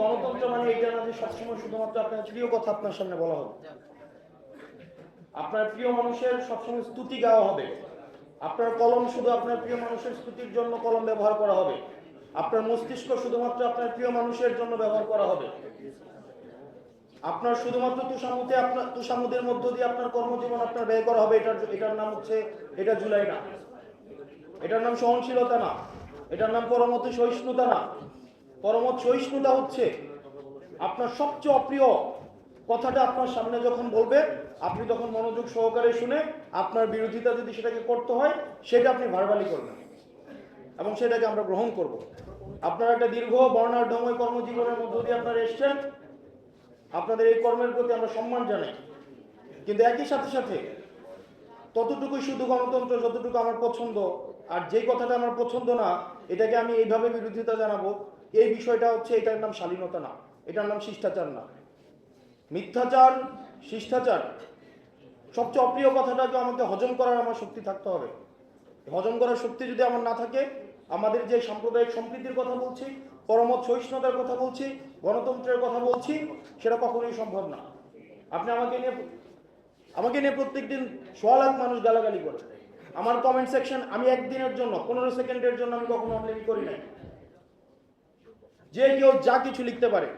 গণতন্ত্র মানে এটা না যে সবসময় শুধুমাত্র আপনার প্রিয় কথা আপনার সামনে বলা হবে। আপনার প্রিয় মানুষের সবসময় স্তুতি গাওয়া হবে। আপনার কলম শুধু আপনার প্রিয় মানুষের স্তুতির জন্য কলম ব্যবহার করা হবে। আপনার মস্তিষ্ক শুধুমাত্র আপনার প্রিয় মানুষের জন্য ব্যবহার করা হবে। আপনার শুধুমাত্র তুষামুতে আপনার তুষামুদের মধ্য দিয়ে আপনার কর্মজীবন আপনার ব্যয় করা হবে। এটার এটার নাম হচ্ছে এটা জুলাই না। এটার নাম সহনশীলতা না। এটার নাম পরমত সহিষ্ণুতা না। পরমত সহিষ্ণুতা হচ্ছে। আপনার সবচেয়ে অপ্রিয় কথাটা আপনার সামনে যখন বলবে, আপনি তখন মনোযোগ সহকারে শুনে আপনার বিরোধিতা যদি সেটাকে করতে হয়, সেটা আপনি ভারবালি করবেন। এবং সেটাকে আমরা গ্রহণ করব। আপনার একটা দীর্ঘ বর্ণাঢ্যময় কর্মজীবনের মধ্য দিয়ে আপনারা এসছেন। আপনাদের এই কর্মের প্রতি আমরা সম্মান জানাই। কিন্তু একই সাথে সাথে ততটুকুই শুধু গণতন্ত্র, যতটুকু আমার পছন্দ, আর যেই কথাটা আমার পছন্দ না, এটাকে আমি এইভাবে বিরোধিতা জানাব এই বিষয়টা হচ্ছে এটার নাম শালীনতা না, এটার নাম শিষ্টাচার না। মিথ্যাচার, শিষ্টাচার, সবচেয়ে অপ্রিয় কথাটাকে আমাকে হজম করার আমার শক্তি থাকতে হবে। হজম করার শক্তি যদি আমার না থাকে, আমাদের যে সাম্প্রদায়িক সম্প্রীতির কথা বলছি, পরমত সহিষ্ণুতার কথা বলছি, গণতন্ত্রের কথা বলছি, সেটা কখনোই সম্ভব না। আপনি আমাকে নিয়ে আমাকে নিয়ে প্রত্যেকদিন সোয়া লাখ মানুষ গালাগালি করে। আমার কমেন্ট সেকশন আমি একদিনের জন্য, পনেরো সেকেন্ডের জন্য আমি কখনো অনলাইন করি নাই। যে কেউ যা কিছু লিখতে পারে।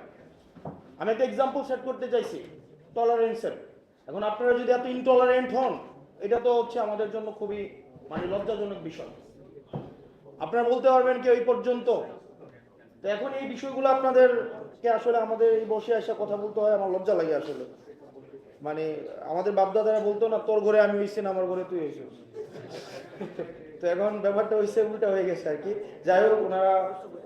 আমি একটা এক্সাম্পল সেট করতে চাইছি টলারেন্সের এখন আপনারা যদি এত ইনটলারেন্ট হন, এটা তো হচ্ছে আমাদের জন্য খুবই মানে লজ্জাজনক বিষয়। আপনারা বলতে পারবেন কি ওই পর্যন্ত? তো এখন এই বিষয়গুলো আপনাদেরকে আসলে আমাদের এই বসে এসে কথা বলতে হয়, আমার লজ্জা লাগে আসলে। মানে আমাদের বাপদাদারা বলতো না, তোর ঘরে আমি হইছি না, আমার ঘরে তুই হয়েছিস তো এখন ব্যাপারটা হয়েছে উল্টা হয়ে গেছে আর কি। যাই হোক, ওনারা,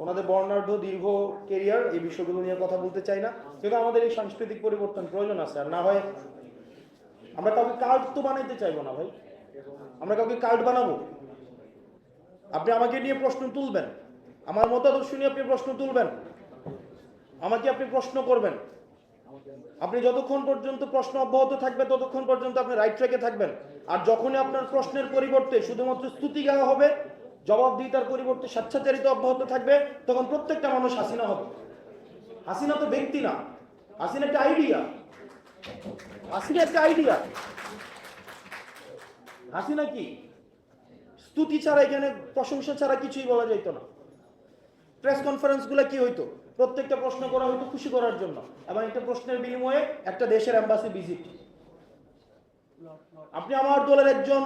ওনাদের বর্ণাঢ্য দীর্ঘ কেরিয়ার এই বিষয়গুলো নিয়ে কথা বলতে চাই না। কিন্তু আমাদের এই সাংস্কৃতিক পরিবর্তন প্রয়োজন আছে, আর না হয় আমরা কাউকে কার্ড তো বানাইতে চাইব না ভাই। আমরা কাউকে কার্ড বানাবো? আপনি আমাকে নিয়ে প্রশ্ন তুলবেন। আমার মতাদর্শ নিয়ে আপনি প্রশ্ন তুলবেন। আমাকে আপনি প্রশ্ন করবেন। আপনি যতক্ষণ পর্যন্ত প্রশ্ন অব্যাহত থাকবে, ততক্ষণ পর্যন্ত আপনি রাইট ট্র্যাকে থাকবেন। আর যখনই আপনার প্রশ্নের পরিবর্তে শুধুমাত্র স্তুতি গাওয়া হবে, জবাবদিহিতার পরিবর্তে স্বেচ্ছাচারিত অব্যাহত থাকবে, তখন প্রত্যেকটা মানুষ হাসিনা হবে। হাসিনা তো ব্যক্তি না। হাসিনা একটা আইডিয়া হাসিনা একটা আইডিয়া হাসিনা কি? স্তুতি ছাড়া এখানে প্রশংসা ছাড়া কিছুই বলা যাইতো না। প্রেস কনফারেন্সগুলো কি হইতো? প্রত্যেকটা প্রশ্ন করা হইতো খুশি করার জন্য। এবং একটা প্রশ্নের বিনিময়ে একটা দেশের অ্যাম্বাসি ভিজিট আপনি আমার দলের একজন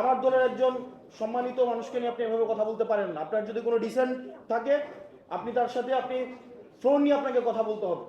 আমার দলের একজন সম্মানিত মানুষকে নিয়ে আপনি এভাবে কথা বলতে পারেন না। আপনার যদি কোনো ডিসেন্ট থাকে, আপনি তার সাথে আপনি ফোন নিয়ে আপনাকে কথা বলতে হবে।